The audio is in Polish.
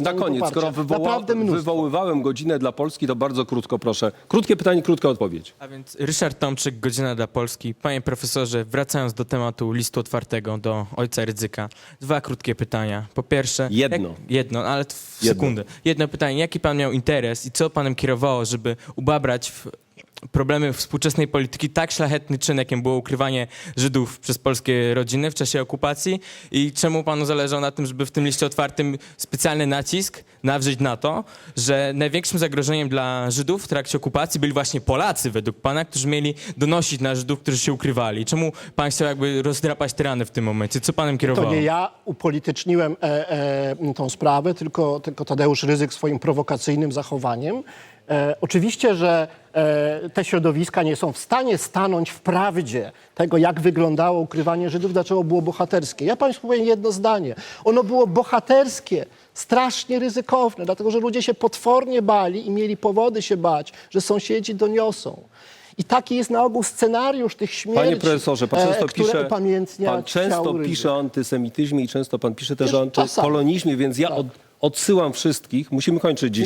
Na koniec, poparcia. skoro wywoła, Naprawdę mnóstwo. wywoływałem godzinę dla Polski, to bardzo krótko proszę. Krótkie pytanie, krótka odpowiedź. A więc Ryszard Tomczyk, Godzina dla Polski. Panie profesorze, wracając do tematu listu otwartego do ojca Rydzyka, dwa krótkie pytania. Po pierwsze... Jedno. Jak, jedno, ale t- w Jedno. sekundę. Jedno pytanie. Jaki pan miał interes i co panem kierowało, żeby ubabrać w problemy współczesnej polityki tak szlachetny czyn, jakim było ukrywanie Żydów przez polskie rodziny w czasie okupacji i czemu panu zależało na tym, żeby w tym liście otwartym specjalny nacisk nawrzeć na to, że największym zagrożeniem dla Żydów w trakcie okupacji byli właśnie Polacy według pana, którzy mieli donosić na Żydów, którzy się ukrywali. Czemu pan chciał jakby rozdrapać te rany w tym momencie? Co panem kierowało? To nie ja upolityczniłem e, e, tą sprawę, tylko, tylko Tadeusz Ryzyk swoim prowokacyjnym zachowaniem. E, oczywiście, że e, te środowiska nie są w stanie stanąć w prawdzie tego, jak wyglądało ukrywanie Żydów, dlaczego było bohaterskie. Ja Państwu powiem jedno zdanie. Ono było bohaterskie, strasznie ryzykowne, dlatego że ludzie się potwornie bali i mieli powody się bać, że sąsiedzi doniosą. I taki jest na ogół scenariusz tych śmierci, Panie profesorze, pan często e, które pisze, pan często pisze o antysemityzmie i często pan pisze też o czasami. antypolonizmie, więc ja Tak. od, odsyłam wszystkich, musimy kończyć dziś.